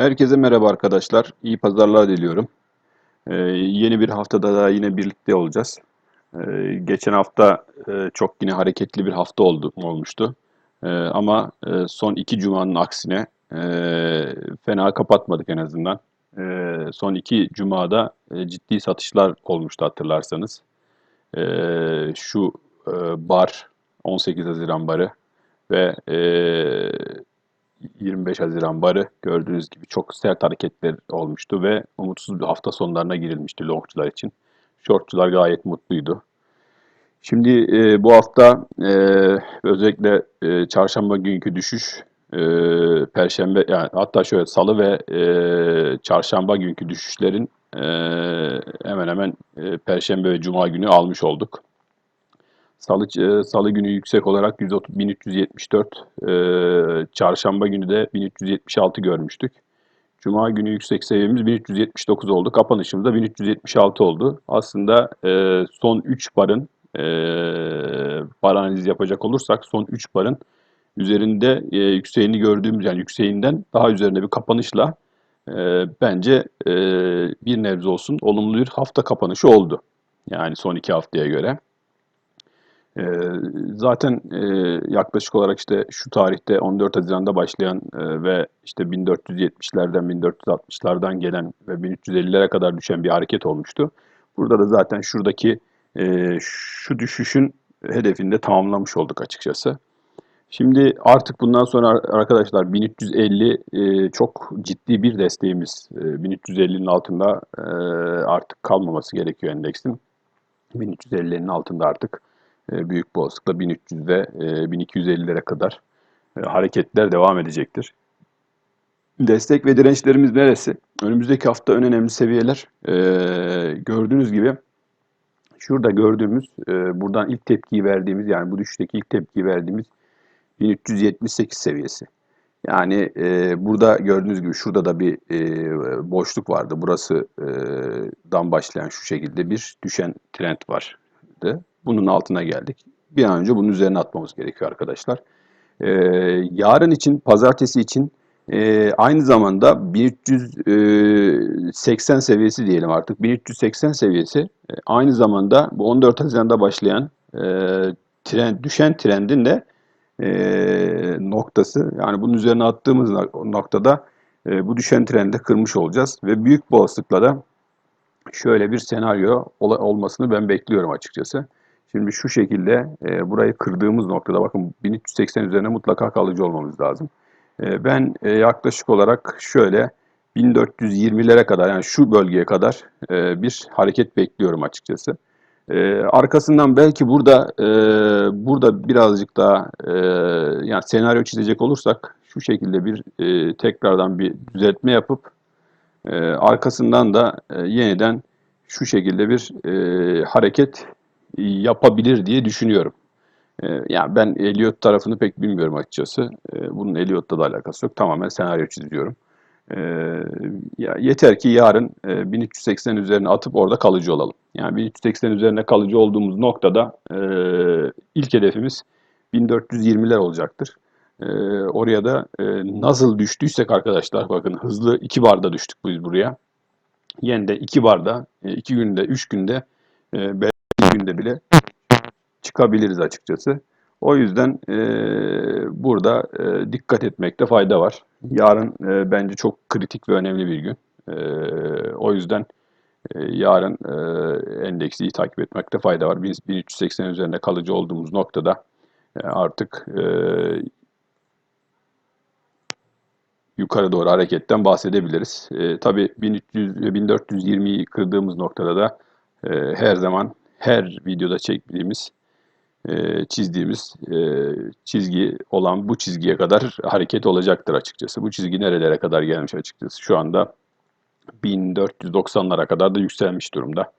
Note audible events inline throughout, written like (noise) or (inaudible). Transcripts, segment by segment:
Herkese merhaba arkadaşlar. İyi pazarlar diliyorum. Ee, yeni bir haftada daha yine birlikte olacağız. Ee, geçen hafta e, çok yine hareketli bir hafta oldu olmuştu. Ee, ama e, son iki cumanın aksine e, fena kapatmadık en azından. Ee, son iki cumada e, ciddi satışlar olmuştu hatırlarsanız. Ee, şu e, bar 18 Haziran barı ve e, 25 Haziran barı gördüğünüz gibi çok sert hareketler olmuştu ve umutsuz bir hafta sonlarına girilmişti longçular için. Shortçular gayet mutluydu. Şimdi e, bu hafta e, özellikle e, çarşamba günkü düşüş, e, perşembe yani hatta şöyle salı ve e, çarşamba günkü düşüşlerin e, hemen hemen e, perşembe ve cuma günü almış olduk. Salı, e, Salı günü yüksek olarak 130, 1374, e, çarşamba günü de 1376 görmüştük. Cuma günü yüksek seviyemiz 1379 oldu. Kapanışımız da 1376 oldu. Aslında e, son 3 barın e, bar analizi yapacak olursak son 3 barın üzerinde e, yükseğini gördüğümüz yani yükseğinden daha üzerinde bir kapanışla e, bence e, bir nebze olsun olumlu bir hafta kapanışı oldu. Yani son iki haftaya göre. E, zaten e, yaklaşık olarak işte şu tarihte 14 Haziran'da başlayan e, ve işte 1470'lerden 1460'lardan gelen ve 1350'lere kadar düşen bir hareket olmuştu. Burada da zaten şuradaki e, şu düşüşün hedefini de tamamlamış olduk açıkçası. Şimdi artık bundan sonra arkadaşlar 1350 e, çok ciddi bir desteğimiz. E, 1350'nin altında e, artık kalmaması gerekiyor endeksin. 1350'lerin altında artık e, büyük bir olasılıkla 1300'de e, 1250'lere kadar e, hareketler devam edecektir. Destek ve dirençlerimiz neresi? Önümüzdeki hafta en önemli seviyeler e, gördüğünüz gibi şurada gördüğümüz buradan ilk tepkiyi verdiğimiz yani bu düşüşteki ilk tepkiyi verdiğimiz 1378 seviyesi. Yani e, burada gördüğünüz gibi şurada da bir e, boşluk vardı. Burası e, dan başlayan şu şekilde bir düşen trend vardı. Bunun altına geldik. Bir an önce bunun üzerine atmamız gerekiyor arkadaşlar. E, yarın için, pazartesi için e, aynı zamanda 1380 seviyesi diyelim artık. 1380 seviyesi e, aynı zamanda bu 14 Haziran'da başlayan e, trend, düşen trendin de e, noktası. Yani bunun üzerine attığımız noktada e, bu düşen trendi kırmış olacağız ve büyük bir olasılıkla da şöyle bir senaryo ol, olmasını ben bekliyorum açıkçası. Şimdi şu şekilde e, burayı kırdığımız noktada bakın 1380 üzerine mutlaka kalıcı olmamız lazım. E, ben e, yaklaşık olarak şöyle 1420'lere kadar yani şu bölgeye kadar e, bir hareket bekliyorum açıkçası. Ee, arkasından belki burada e, burada birazcık daha e, yani senaryo çizecek olursak şu şekilde bir e, tekrardan bir düzeltme yapıp e, arkasından da e, yeniden şu şekilde bir e, hareket yapabilir diye düşünüyorum. E, yani ben Elliot tarafını pek bilmiyorum açıkçası. E, bunun Elliot'la da alakası yok. Tamamen senaryo çiziyorum. E, ya yeter ki yarın e, 1380 üzerine atıp orada kalıcı olalım. Yani 1380 üzerine kalıcı olduğumuz noktada e, ilk hedefimiz 1420'ler olacaktır. Oraya da e, nasıl düştüysek arkadaşlar bakın hızlı 2 barda düştük biz buraya. Yine de 2 barda 2 e, günde 3 günde günde bile çıkabiliriz açıkçası. O yüzden e, burada e, dikkat etmekte fayda var. Yarın e, bence çok kritik ve önemli bir gün. E, o yüzden e, yarın e, endeksi iyi takip etmekte fayda var. 1380 üzerinde kalıcı olduğumuz noktada e, artık e, yukarı doğru hareketten bahsedebiliriz. E, tabii 1300 1420'yi kırdığımız noktada da e, her zaman her videoda çektiğimiz e, çizdiğimiz e, çizgi olan bu çizgiye kadar hareket olacaktır açıkçası. Bu çizgi nerelere kadar gelmiş açıkçası? Şu anda 1490'lara kadar da yükselmiş durumda.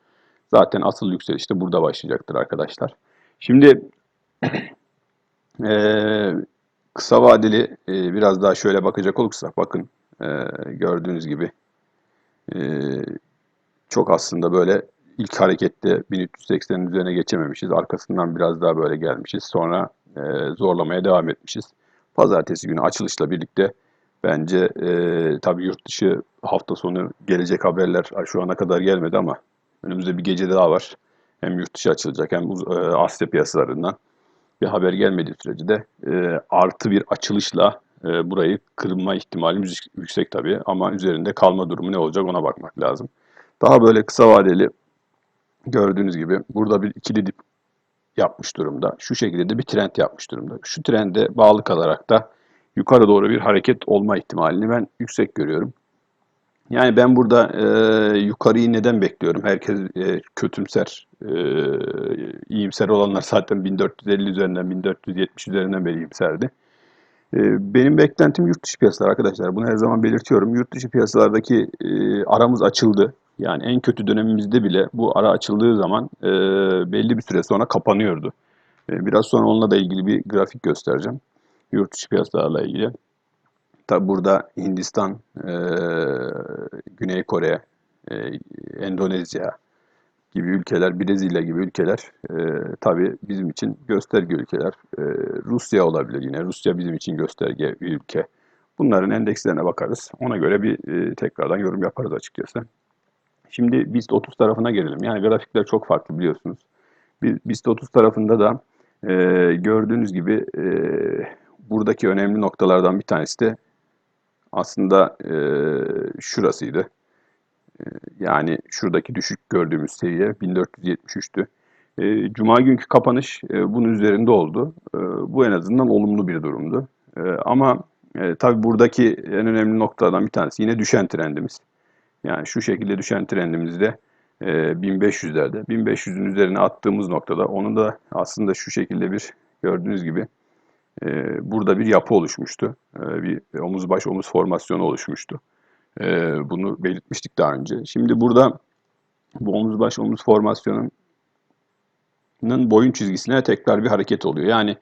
Zaten asıl yükseliş de burada başlayacaktır arkadaşlar. Şimdi (clears throat) e, kısa vadeli e, biraz daha şöyle bakacak olursak bakın e, gördüğünüz gibi e, çok aslında böyle ilk harekette 1380'in üzerine geçememişiz. Arkasından biraz daha böyle gelmişiz. Sonra e, zorlamaya devam etmişiz. Pazartesi günü açılışla birlikte Bence e, tabii yurt dışı hafta sonu gelecek haberler şu ana kadar gelmedi ama önümüzde bir gece daha var. Hem yurt dışı açılacak hem e, Asya piyasalarından bir haber gelmediği sürece de e, artı bir açılışla e, burayı kırma ihtimalimiz yük- yüksek tabii ama üzerinde kalma durumu ne olacak ona bakmak lazım. Daha böyle kısa vadeli gördüğünüz gibi burada bir ikili dip yapmış durumda. Şu şekilde de bir trend yapmış durumda. Şu trende bağlı kalarak da yukarı doğru bir hareket olma ihtimalini ben yüksek görüyorum. Yani ben burada e, yukarıyı neden bekliyorum? Herkes e, kötümser, e, iyimser olanlar zaten 1450 üzerinden, 1470 üzerinden beri iyimserdi. E, benim beklentim yurt dışı piyasalar arkadaşlar. Bunu her zaman belirtiyorum. Yurt dışı piyasalardaki e, aramız açıldı. Yani en kötü dönemimizde bile bu ara açıldığı zaman e, belli bir süre sonra kapanıyordu. E, biraz sonra onunla da ilgili bir grafik göstereceğim. Yurt dışı piyasalarla ilgili. Tabi burada Hindistan, e, Güney Kore, e, Endonezya gibi ülkeler, Brezilya gibi ülkeler e, tabii bizim için gösterge ülkeler. E, Rusya olabilir yine. Rusya bizim için gösterge bir ülke. Bunların endekslerine bakarız. Ona göre bir e, tekrardan yorum yaparız açıkçası. Şimdi BIST 30 tarafına gelelim. Yani grafikler çok farklı biliyorsunuz. Bi- BIST 30 tarafında da e, gördüğünüz gibi e, buradaki önemli noktalardan bir tanesi de aslında e, şurasıydı. E, yani şuradaki düşük gördüğümüz seviye 1473'tü. E, Cuma günkü kapanış e, bunun üzerinde oldu. E, bu en azından olumlu bir durumdu. E, ama e, tabii buradaki en önemli noktalardan bir tanesi yine düşen trendimiz. Yani şu şekilde düşen trendimizde e, 1500'lerde. 1500'ün üzerine attığımız noktada onun da aslında şu şekilde bir gördüğünüz gibi e, burada bir yapı oluşmuştu. E, bir omuz baş omuz formasyonu oluşmuştu. E, bunu belirtmiştik daha önce. Şimdi burada bu omuz baş omuz formasyonunun boyun çizgisine tekrar bir hareket oluyor. Yani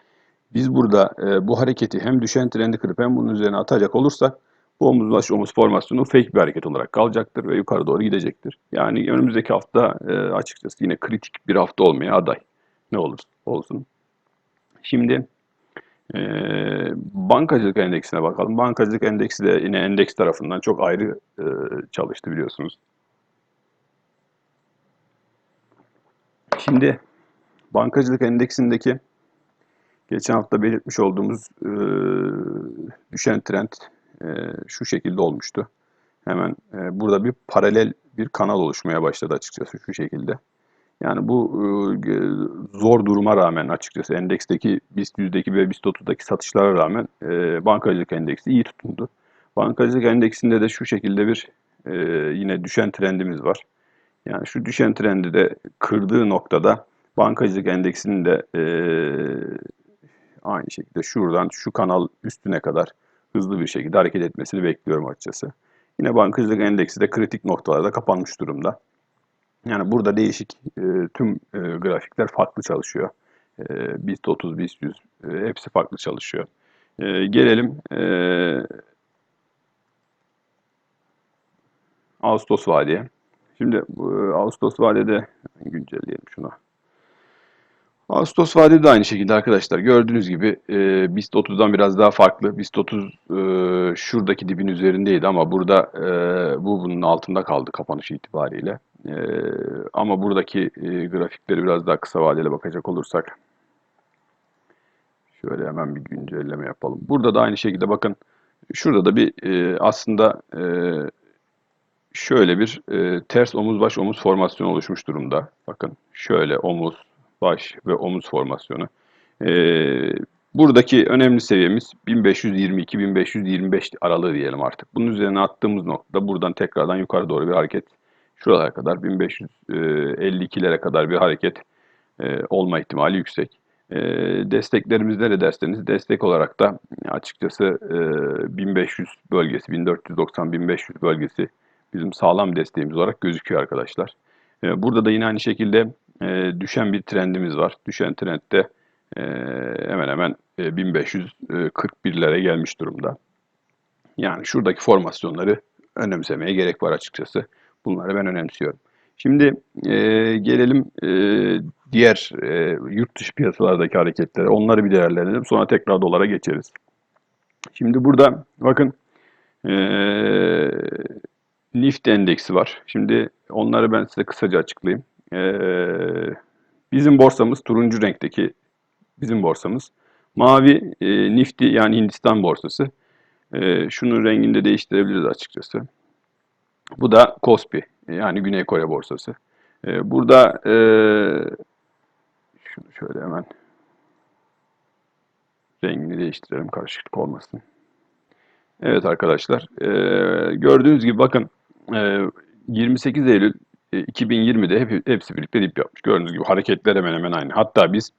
biz burada e, bu hareketi hem düşen trendi kırıp hem bunun üzerine atacak olursak bu omuz baş omuz formasyonu fake bir hareket olarak kalacaktır ve yukarı doğru gidecektir. Yani önümüzdeki hafta e, açıkçası yine kritik bir hafta olmaya aday. Ne olur olsun. Şimdi e, bankacılık endeksine bakalım. Bankacılık endeksi de yine endeks tarafından çok ayrı e, çalıştı biliyorsunuz. Şimdi bankacılık endeksindeki geçen hafta belirtmiş olduğumuz e, düşen trend e, şu şekilde olmuştu. Hemen e, burada bir paralel bir kanal oluşmaya başladı açıkçası şu şekilde. Yani bu e, zor duruma rağmen açıkçası endeksteki BIST yüzdeki ve BIST 30'daki satışlara rağmen e, bankacılık endeksi iyi tutundu. Bankacılık endeksinde de şu şekilde bir e, yine düşen trendimiz var. Yani şu düşen trendi de kırdığı noktada bankacılık endeksinin de e, aynı şekilde şuradan şu kanal üstüne kadar hızlı bir şekilde hareket etmesini bekliyorum açıkçası. Yine bankacılık endeksi de kritik noktalarda kapanmış durumda. Yani burada değişik e, tüm e, grafikler farklı çalışıyor. E, BIST 30, BIST 100 e, hepsi farklı çalışıyor. E, gelelim e, Ağustos vadeye. Şimdi e, Ağustos vadede güncelleyelim şunu. Ağustos vadede de aynı şekilde arkadaşlar gördüğünüz gibi e, BIST 30'dan biraz daha farklı. BIST 30 e, şuradaki dibin üzerindeydi ama burada e, bu bunun altında kaldı kapanış itibariyle. E, ama buradaki e, grafikleri biraz daha kısa vadeli bakacak olursak şöyle hemen bir güncelleme yapalım. Burada da aynı şekilde bakın şurada da bir e, aslında e, şöyle bir e, ters omuz baş omuz formasyonu oluşmuş durumda. Bakın şöyle omuz baş ve omuz formasyonu. Ee, buradaki önemli seviyemiz 1522-1525 aralığı diyelim artık. Bunun üzerine attığımız noktada buradan tekrardan yukarı doğru bir hareket şuralara kadar 1552'lere kadar bir hareket e, olma ihtimali yüksek. E, desteklerimiz ne derseniz destek olarak da açıkçası e, 1500 bölgesi, 1490-1500 bölgesi bizim sağlam desteğimiz olarak gözüküyor arkadaşlar. E, burada da yine aynı şekilde e, düşen bir trendimiz var. Düşen trendde e, hemen hemen e, 1541'lere gelmiş durumda. Yani şuradaki formasyonları önemsemeye gerek var açıkçası. Bunları ben önemsiyorum. Şimdi e, gelelim e, diğer e, yurt dışı piyasalardaki hareketlere. Onları bir değerlendirelim. Sonra tekrar dolara geçeriz. Şimdi burada bakın Ee, Nifty endeksi var. Şimdi onları ben size kısaca açıklayayım. Ee, bizim borsamız turuncu renkteki bizim borsamız. Mavi e, Nifty yani Hindistan borsası. E, şunun rengini de değiştirebiliriz açıkçası. Bu da KOSPI yani Güney Kore borsası. E, burada e, şunu şöyle hemen rengini değiştirelim karışıklık olmasın. Evet arkadaşlar e, gördüğünüz gibi bakın e, 28 Eylül 2020'de hep, hepsi birlikte dip yapmış. Gördüğünüz gibi hareketler hemen hemen aynı. Hatta biz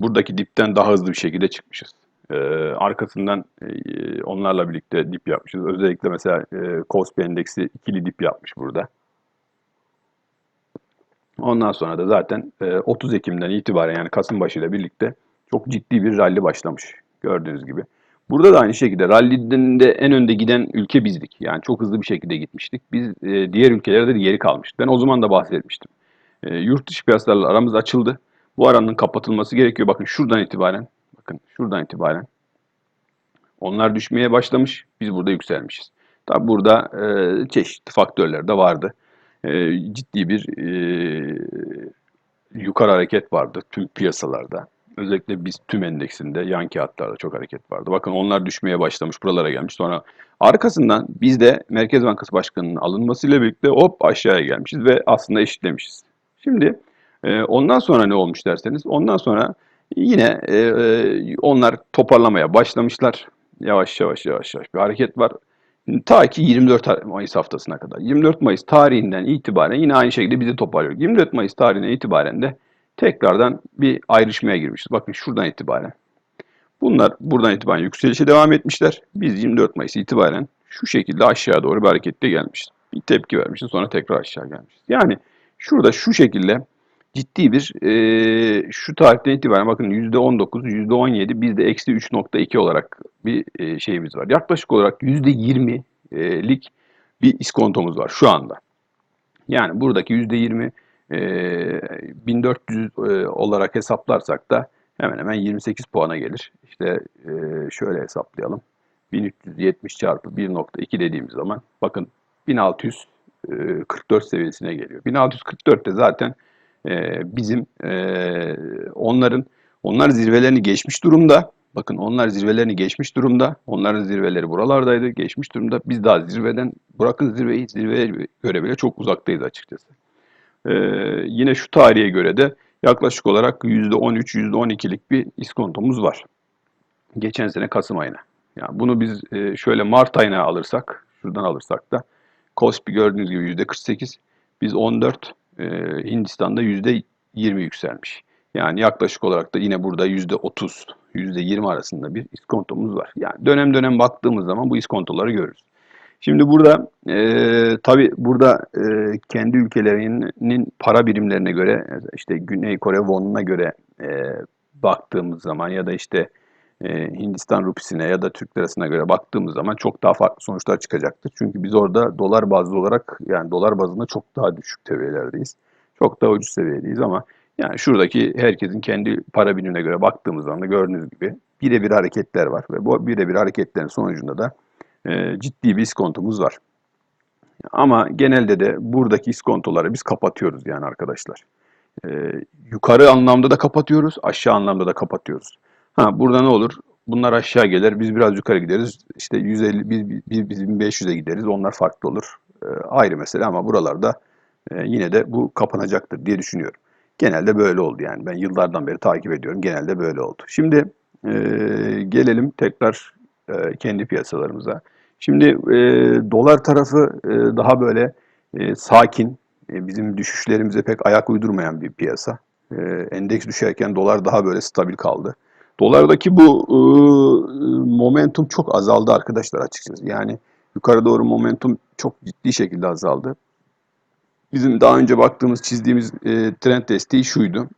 buradaki dipten daha hızlı bir şekilde çıkmışız. E, arkasından e, onlarla birlikte dip yapmışız. Özellikle mesela e, KOSPI endeksi ikili dip yapmış burada. Ondan sonra da zaten e, 30 Ekim'den itibaren yani Kasım başı ile birlikte çok ciddi bir rally başlamış. Gördüğünüz gibi. Burada da aynı şekilde rally'den de en önde giden ülke bizdik. Yani çok hızlı bir şekilde gitmiştik. Biz e, diğer ülkelerde de geri kalmıştık. Ben o zaman da bahsetmiştim. E, yurt dışı piyasalarla aramız açıldı. Bu aranın kapatılması gerekiyor. Bakın şuradan itibaren, bakın şuradan itibaren onlar düşmeye başlamış. Biz burada yükselmişiz. Tabi burada e, çeşitli faktörler de vardı. E, ciddi bir e, yukarı hareket vardı tüm piyasalarda. Özellikle biz tüm endeksinde yan kağıtlarda çok hareket vardı. Bakın onlar düşmeye başlamış buralara gelmiş. Sonra arkasından biz de Merkez Bankası Başkanı'nın alınmasıyla birlikte hop aşağıya gelmişiz ve aslında eşitlemişiz. Şimdi e, ondan sonra ne olmuş derseniz ondan sonra yine e, e, onlar toparlamaya başlamışlar. Yavaş yavaş yavaş yavaş bir hareket var. Ta ki 24 Mayıs haftasına kadar. 24 Mayıs tarihinden itibaren yine aynı şekilde bizi toparlıyor. 24 Mayıs tarihinden itibaren de tekrardan bir ayrışmaya girmişiz. Bakın şuradan itibaren. Bunlar buradan itibaren yükselişe devam etmişler. Biz 24 Mayıs itibaren şu şekilde aşağı doğru bir hareketle gelmişiz. Bir tepki vermişiz sonra tekrar aşağı gelmişiz. Yani şurada şu şekilde ciddi bir e, şu tarihten itibaren bakın %19, %17 bizde eksi 3.2 olarak bir e, şeyimiz var. Yaklaşık olarak %20'lik bir iskontomuz var şu anda. Yani buradaki %20 e, 1400 e, olarak hesaplarsak da hemen hemen 28 puana gelir. İşte e, şöyle hesaplayalım. 1370 çarpı 1.2 dediğimiz zaman bakın 1644 seviyesine geliyor. 1644 de zaten e, bizim e, onların onlar zirvelerini geçmiş durumda. Bakın onlar zirvelerini geçmiş durumda. Onların zirveleri buralardaydı, geçmiş durumda. Biz daha zirveden, bırakın zirveyi, zirveye göre bile çok uzaktayız açıkçası. Ee, yine şu tarihe göre de yaklaşık olarak %13, %12'lik bir iskontomuz var. Geçen sene Kasım ayına. Yani bunu biz e, şöyle Mart ayına alırsak, şuradan alırsak da KOSPI gördüğünüz gibi %48, biz 14, e, Hindistan'da %20 yükselmiş. Yani yaklaşık olarak da yine burada %30, %20 arasında bir iskontomuz var. Yani dönem dönem baktığımız zaman bu iskontoları görürüz. Şimdi burada e, tabi burada e, kendi ülkelerinin para birimlerine göre işte Güney Kore wonuna göre e, baktığımız zaman ya da işte e, Hindistan rupisine ya da Türk lirasına göre baktığımız zaman çok daha farklı sonuçlar çıkacaktır. Çünkü biz orada dolar bazlı olarak yani dolar bazında çok daha düşük seviyelerdeyiz. Çok daha ucuz seviyedeyiz ama yani şuradaki herkesin kendi para birimine göre baktığımız zaman da gördüğünüz gibi birebir hareketler var ve bu birebir hareketlerin sonucunda da ciddi bir iskontomuz var. Ama genelde de buradaki iskontoları biz kapatıyoruz yani arkadaşlar. E, yukarı anlamda da kapatıyoruz, aşağı anlamda da kapatıyoruz. Ha burada ne olur? Bunlar aşağı gelir, biz biraz yukarı gideriz. İşte 150, biz, biz, biz 1500'e gideriz, onlar farklı olur. E, ayrı mesele ama buralarda e, yine de bu kapanacaktır diye düşünüyorum. Genelde böyle oldu yani. Ben yıllardan beri takip ediyorum. Genelde böyle oldu. Şimdi e, gelelim tekrar e, kendi piyasalarımıza. Şimdi e, dolar tarafı e, daha böyle e, sakin, e, bizim düşüşlerimize pek ayak uydurmayan bir piyasa. E, endeks düşerken dolar daha böyle stabil kaldı. Dolardaki bu e, momentum çok azaldı arkadaşlar açıkçası. Yani yukarı doğru momentum çok ciddi şekilde azaldı. Bizim daha önce baktığımız, çizdiğimiz e, trend desteği şuydu.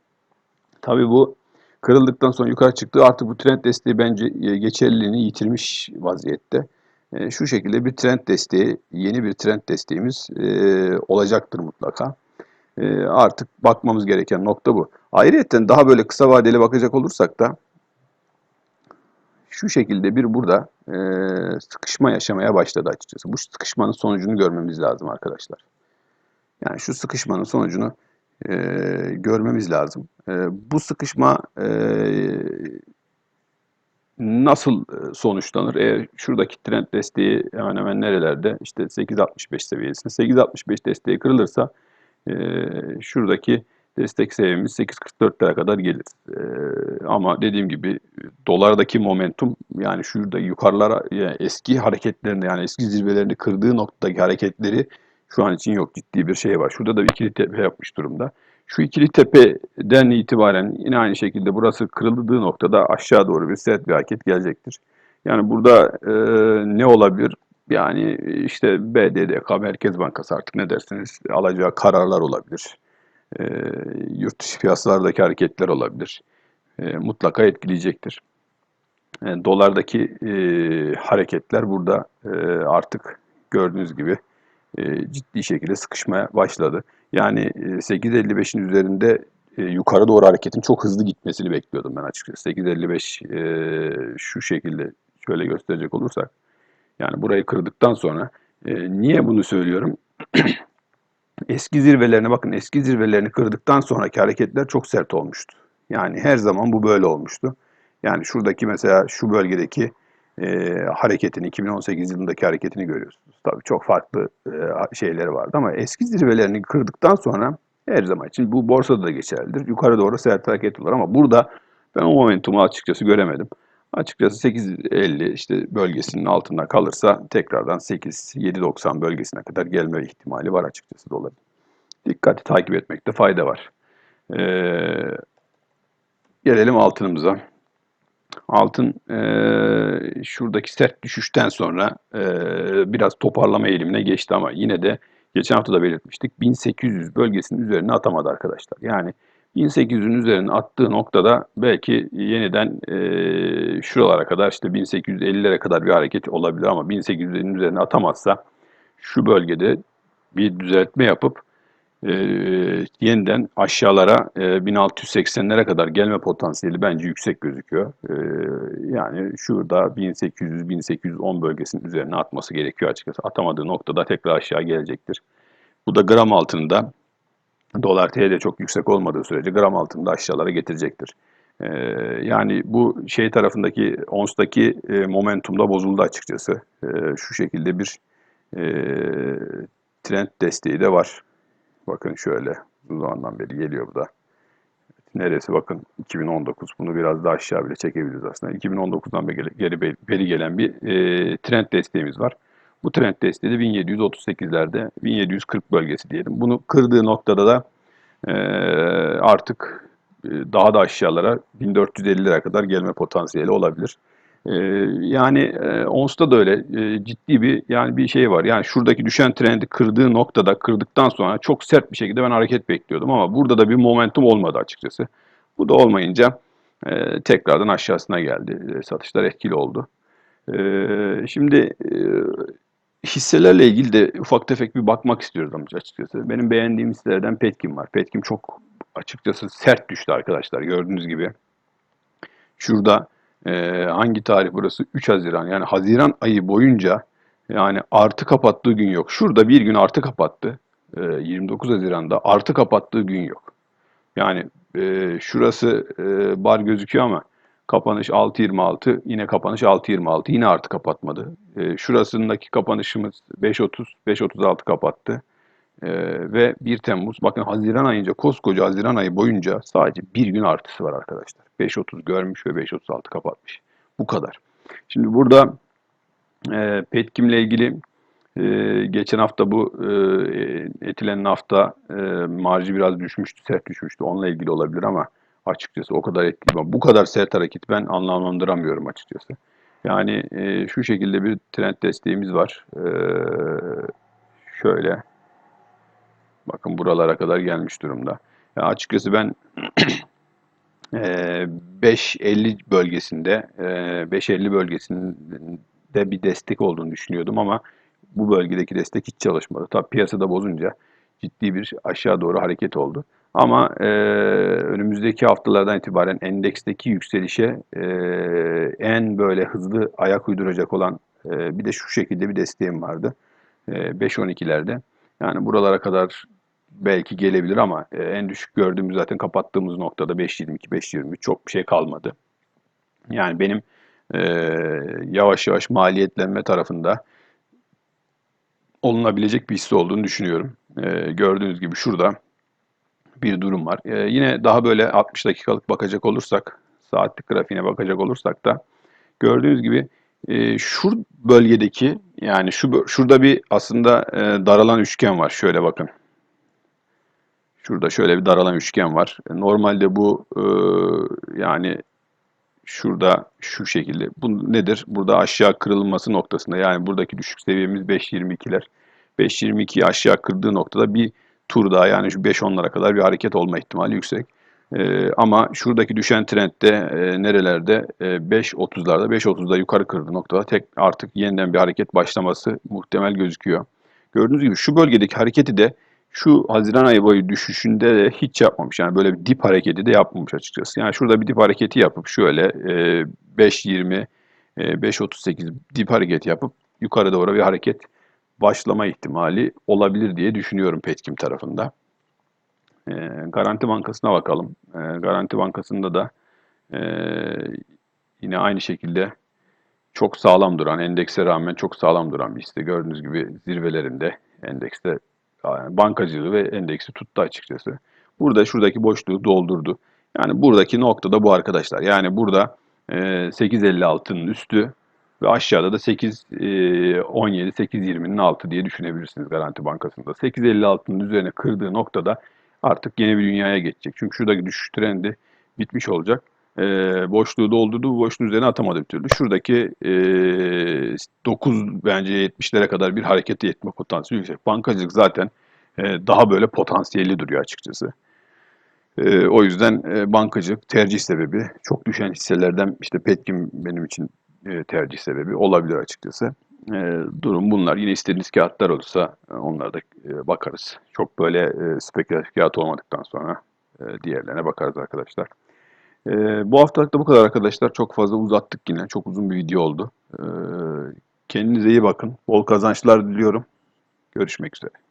Tabii bu kırıldıktan sonra yukarı çıktı. Artık bu trend desteği bence e, geçerliliğini yitirmiş vaziyette. E, şu şekilde bir trend desteği, yeni bir trend desteğimiz e, olacaktır mutlaka. Artık bakmamız gereken nokta bu. Ayrıca daha böyle kısa vadeli bakacak olursak da şu şekilde bir burada sıkışma yaşamaya başladı açıkçası. Bu sıkışmanın sonucunu görmemiz lazım arkadaşlar. Yani şu sıkışmanın sonucunu e, görmemiz lazım. E, bu sıkışma e, nasıl sonuçlanır? E, şuradaki trend desteği hemen hemen nerelerde? İşte 8.65 seviyesinde. 8.65 desteği kırılırsa e, şuradaki destek seviyemiz 8.44'lere kadar gelir. E, ama dediğim gibi dolardaki momentum yani şurada yukarılara yani eski hareketlerini yani eski zirvelerini kırdığı noktadaki hareketleri şu an için yok. Ciddi bir şey var. Şurada da ikili tepe yapmış durumda. Şu ikili tepeden itibaren yine aynı şekilde burası kırıldığı noktada aşağı doğru bir sert bir hareket gelecektir. Yani burada e, ne olabilir? Yani işte BDDK, Merkez Bankası artık ne dersiniz alacağı kararlar olabilir. E, yurt dışı piyasalardaki hareketler olabilir. E, mutlaka etkileyecektir. E, dolardaki e, hareketler burada e, artık gördüğünüz gibi ciddi şekilde sıkışmaya başladı. Yani e, 8.55'in üzerinde e, yukarı doğru hareketin çok hızlı gitmesini bekliyordum ben açıkçası. 8.55 e, şu şekilde şöyle gösterecek olursak yani burayı kırdıktan sonra e, niye bunu söylüyorum? (clears throat) eski zirvelerine bakın eski zirvelerini kırdıktan sonraki hareketler çok sert olmuştu. Yani her zaman bu böyle olmuştu. Yani şuradaki mesela şu bölgedeki e, hareketini, 2018 yılındaki hareketini görüyorsunuz. Tabii çok farklı e, şeyleri vardı ama eski zirvelerini kırdıktan sonra her zaman için bu borsada da geçerlidir. Yukarı doğru sert hareket olur ama burada ben o momentumu açıkçası göremedim. Açıkçası 8.50 işte bölgesinin altında kalırsa tekrardan 8-7.90 bölgesine kadar gelme ihtimali var açıkçası doların. Dikkatli takip etmekte fayda var. Ee, gelelim altınımıza. Altın e, şuradaki sert düşüşten sonra e, biraz toparlama eğilimine geçti ama yine de geçen hafta da belirtmiştik 1800 bölgesinin üzerine atamadı arkadaşlar. Yani 1800'ün üzerine attığı noktada belki yeniden e, şuralara kadar işte 1850'lere kadar bir hareket olabilir ama 1800'lerin üzerine atamazsa şu bölgede bir düzeltme yapıp e, yeniden aşağılara e, 1680'lere kadar gelme potansiyeli bence yüksek gözüküyor. E, yani şurada 1800-1810 bölgesinin üzerine atması gerekiyor açıkçası. Atamadığı noktada tekrar aşağı gelecektir. Bu da gram altında dolar TL çok yüksek olmadığı sürece gram altında aşağılara getirecektir. E, yani bu şey tarafındaki ONS'taki e, momentum da bozuldu açıkçası. E, şu şekilde bir e, trend desteği de var. Bakın şöyle uzun zamandan beri geliyor bu da. Neresi bakın 2019 bunu biraz daha aşağı bile çekebiliriz aslında. 2019'dan beri, geri, beri gelen bir e, trend desteğimiz var. Bu trend desteği de 1738'lerde 1740 bölgesi diyelim. Bunu kırdığı noktada da e, artık e, daha da aşağılara 1450'lere kadar gelme potansiyeli olabilir. Ee, yani e, ONS'ta da öyle e, ciddi bir yani bir şey var. Yani şuradaki düşen trendi kırdığı noktada kırdıktan sonra çok sert bir şekilde ben hareket bekliyordum ama burada da bir momentum olmadı açıkçası. Bu da olmayınca e, tekrardan aşağısına geldi. E, satışlar etkili oldu. E, şimdi e, hisselerle ilgili de ufak tefek bir bakmak istiyorum açıkçası. Benim beğendiğim hisselerden Petkim var. Petkim çok açıkçası sert düştü arkadaşlar gördüğünüz gibi. Şurada e, hangi tarih burası? 3 Haziran. Yani Haziran ayı boyunca yani artı kapattığı gün yok. Şurada bir gün artı kapattı. E, 29 Haziran'da artı kapattığı gün yok. Yani e, şurası e, bar gözüküyor ama kapanış 6.26 yine kapanış 6.26 yine artı kapatmadı. E, şurasındaki kapanışımız 5.30 5.36 kapattı. Ee, ve 1 Temmuz bakın Haziran ayınca koskoca Haziran ayı boyunca sadece bir gün artısı var arkadaşlar. 5.30 görmüş ve 5.36 kapatmış. Bu kadar. Şimdi burada e, Petkim'le ilgili e, geçen hafta bu e, etilen nafta e, marjı biraz düşmüştü, sert düşmüştü. Onunla ilgili olabilir ama açıkçası o kadar etkili. Bu kadar sert hareket ben anlamlandıramıyorum açıkçası. Yani e, şu şekilde bir trend desteğimiz var. E, şöyle Bakın buralara kadar gelmiş durumda. Ya açıkçası ben (clears throat) 5.50 bölgesinde 5.50 bölgesinde bir destek olduğunu düşünüyordum ama bu bölgedeki destek hiç çalışmadı. Tabi piyasada bozunca ciddi bir aşağı doğru hareket oldu. Ama e, önümüzdeki haftalardan itibaren endeksteki yükselişe e, en böyle hızlı ayak uyduracak olan e, bir de şu şekilde bir desteğim vardı. E, 5.12'lerde. Yani buralara kadar belki gelebilir ama e, en düşük gördüğümüz zaten kapattığımız noktada 5.22, 5.23 çok bir şey kalmadı. Yani benim e, yavaş yavaş maliyetlenme tarafında olunabilecek bir hisse olduğunu düşünüyorum. E, gördüğünüz gibi şurada bir durum var. E, yine daha böyle 60 dakikalık bakacak olursak, saatlik grafiğine bakacak olursak da gördüğünüz gibi e, şu bölgedeki yani şu şurada bir aslında e, daralan üçgen var. Şöyle bakın. Şurada şöyle bir daralan üçgen var. Normalde bu e, yani şurada şu şekilde. Bu nedir? Burada aşağı kırılması noktasında yani buradaki düşük seviyemiz 5.22'ler. 5.22'yi aşağı kırdığı noktada bir tur daha yani şu 5-10'lara kadar bir hareket olma ihtimali yüksek. Ee, ama şuradaki düşen trendde e, nerelerde? E, 5.30'larda 5.30'da yukarı kırdığı noktada tek artık yeniden bir hareket başlaması muhtemel gözüküyor. Gördüğünüz gibi şu bölgedeki hareketi de şu Haziran ayı boyu düşüşünde de hiç yapmamış. Yani böyle bir dip hareketi de yapmamış açıkçası. Yani şurada bir dip hareketi yapıp şöyle e, 5.20, e, 5.38 dip hareketi yapıp yukarı doğru bir hareket başlama ihtimali olabilir diye düşünüyorum Petkim tarafında. E, Garanti Bankası'na bakalım. E, Garanti Bankası'nda da e, yine aynı şekilde çok sağlam duran, endekse rağmen çok sağlam duran bir hisse. Gördüğünüz gibi zirvelerinde endekste yani bankacılığı ve endeksi tuttu açıkçası. Burada şuradaki boşluğu doldurdu. Yani buradaki noktada bu arkadaşlar. Yani burada e, 8.56'nın üstü ve aşağıda da 8 e, 17 8.20'nin altı diye düşünebilirsiniz Garanti Bankası'nda. 8.56'nın üzerine kırdığı noktada artık yeni bir dünyaya geçecek. Çünkü şuradaki düşüş trendi bitmiş olacak. E, boşluğu doldurdu. Bu boşluğun üzerine atamadı bir türlü. Şuradaki e, 9 bence 70'lere kadar bir harekete yetme potansiyeli yüksek. Bankacılık zaten e, daha böyle potansiyelli duruyor açıkçası. E, o yüzden e, bankacılık tercih sebebi. Çok düşen hisselerden işte Petkim benim için e, tercih sebebi olabilir açıkçası. E, durum bunlar. Yine istediğiniz kağıtlar olursa e, onlara da e, bakarız. Çok böyle e, spekülatif kağıt olmadıktan sonra diğerlerine bakarız arkadaşlar. Bu haftalık da bu kadar arkadaşlar. Çok fazla uzattık yine. Çok uzun bir video oldu. Kendinize iyi bakın. Bol kazançlar diliyorum. Görüşmek üzere.